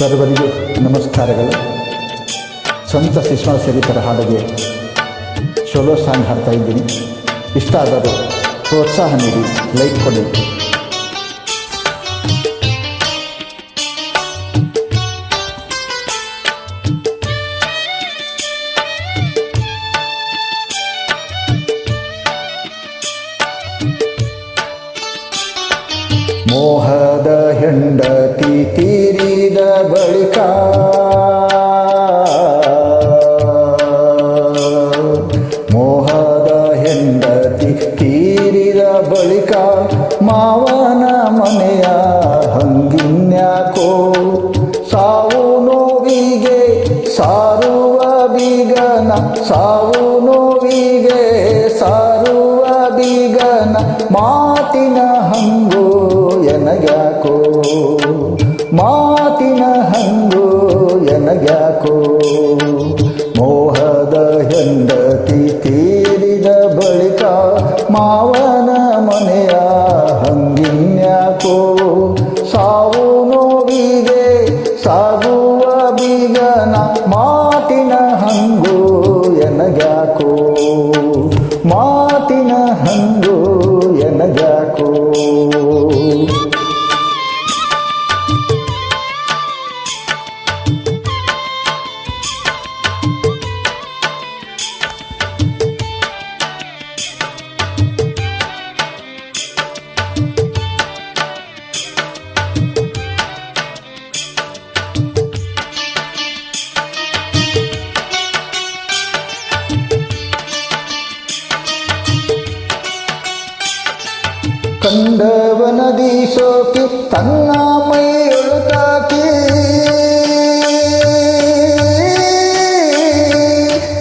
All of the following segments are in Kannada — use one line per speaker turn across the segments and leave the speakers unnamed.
ಸರ್ವರಿಗೂ ನಮಸ್ಕಾರಗಳು. ಸ್ವಂತ ಶಿಶ್ವ ಸರಿತರ ಹಾಡಿಗೆ ಸೋಲೋ ಸಾಂಗ್ ಹಾಡ್ತಾ ಇದ್ದೀನಿ. ಇಷ್ಟ ಆದರೂ ಪ್ರೋತ್ಸಾಹ ನೀಡಿ ಲೈಕ್ ಕೊಡಿ. ಮೋಹದ ಹೆಂಡತಿ ತೀರಿದ ಬಳಿಕ. ಮೋಹದ ಹೆಂಡತಿ ತೀರಿದ ಬಳಿಕ ಮಾವನ ಮನೆಯ ಹಂಗಿನ್ಯಾಕೋ. ಸಾವು ನೋವಿಗೆ ಸಾರುವ ಬೀಗನ, ಸಾವು ನೋವಿಗೆ ಸಾರುವ ಬೀಗನ, ಮಾತಿನ ಹಂಗು ಎನಗ್ಯಾಕೋ. ಹಂಗು ಎನಗ್ಯಾಕೋ ಮೋಹದ ಹೆಂಡತಿ ತೀರಿದ ಬಳಿಕ ಮಾವನ ಮನೆಯ ಹಂಗಿನ್ಯಾಕೋ? ಕಂಡವನದಿ ಸೋಕಿ ತನ್ನ ಮೈಯೊಳುತಾಕಿ ತಾಕಿ.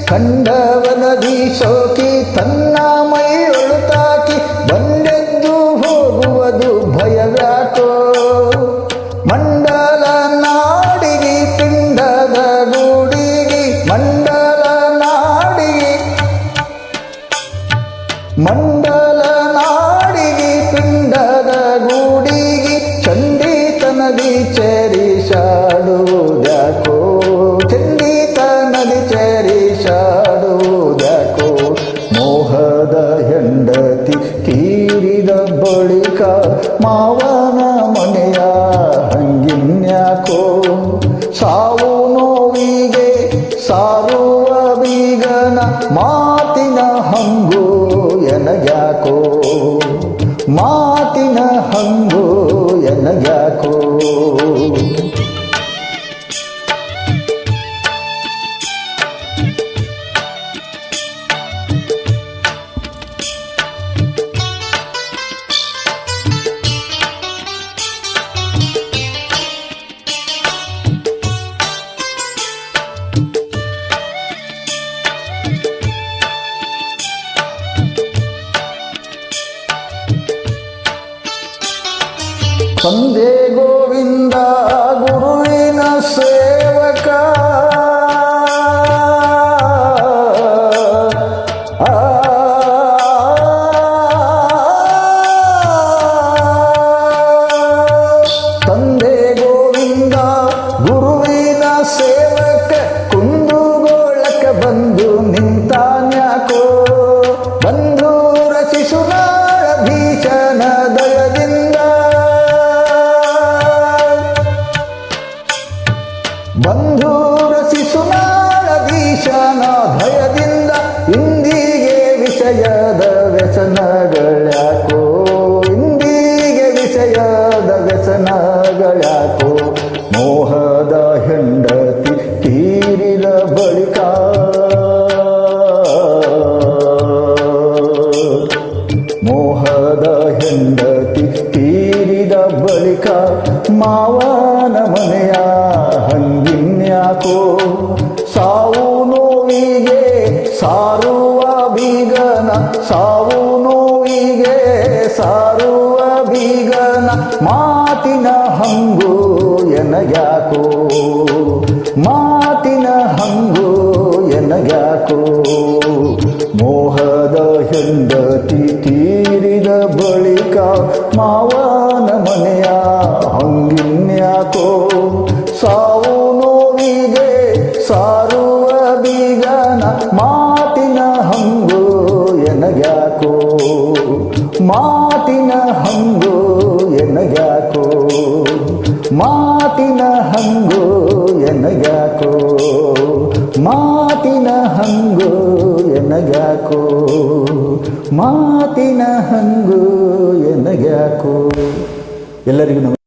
ಕಂಡವನದಿ ಸೋಕಿ ತನ್ನ ಮೈಯೊಳುತಾಕಿ ಬಂದೆದ್ದು ಹೋಗುವುದು ಭಯವ್ಯಾಕೋ. ಮಂಡಲ ನಾಡಿಗೆ ಪಿಂಡದ ಗೂಡಿಗಿ, ಮಂಡಲ ನಾಡಿಗೆ. ಮಂಡಲ ಪಿಂಡದ ಗೂಡಿಗಿ ಚಂಡಿತನದಿ ಚೇರಿಸಾಡುವುದ್ಯಾಕೋ? ಚಂಡಿತನದಿ ಚೇರಿಸಾಡುವುದ್ಯಾಕೋ? ಮೋಹದ ಹೆಂಡತಿ ತೀರಿದ ಬಳಿಕ ಮಾವನ ಮನೆಯ ಹಂಗಿನ್ಯಾಕೋ? ಸಾವು ನೋವಿಗೆ ಸಾರುವ ಬೀಗನ ಮಾತಿನ ಹಂಗು ಎನಗ್ಯಾಕೋ? ಮಾತಿನ ಹಂಗು ಎನಗ್ಯಾಕೋ వందే గోవింద గురువిన సేవక. ఆ ವಿಷಯದ ವ್ಯಸನಗಳ್ಯಾಕೋ ಇಂದಿಗೆ ವಿಷಯದ ವ್ಯಸನಗಳ್ಯಾಕೋ ಮೋಹದ ಹೆಂಡತಿ ತೀರಿದ ಬಳಿಕ. ಮೋಹದ ಹೆಂಡತಿ ತೀರಿದ ಬಳಿಕ ಮಾವನ ಮನೆಯ ಹಂಗಿನ್ಯಾಕೋ? ಸಾವು ನೋವಿಗೆ ಸಾರುವ ಬೀಗನ, ಸಾವು ನೋವಿಗೆ ಸಾರುವ ಬೀಗನ, ಮಾತಿನ ಹಂಗು ಎನಗ್ಯಾಕೋ ಮಾತಿನ ಹಂಗು ಎನಗ್ಯಾಕೋ ಮೋಹದ ಹೆಂಡತಿ ತೀರಿದ ಬಳಿಕ ಮಾವನ ಮನೆಯ ಹಂಗಿನ್ಯಾಕೋ? ಸಾವು ಮಾತಿನ ಹಂಗು ಯಾಕೋ? ಮಾತಿನ ಹಂಗು ಯಾಕೋ? ಮಾತಿನ ಹಂಗು ಎನಗ್ಯಾಕೋ ಮಾತಿನ ಹಂಗು ಯಾಕೋ? ಎಲ್ಲರಿಗೂ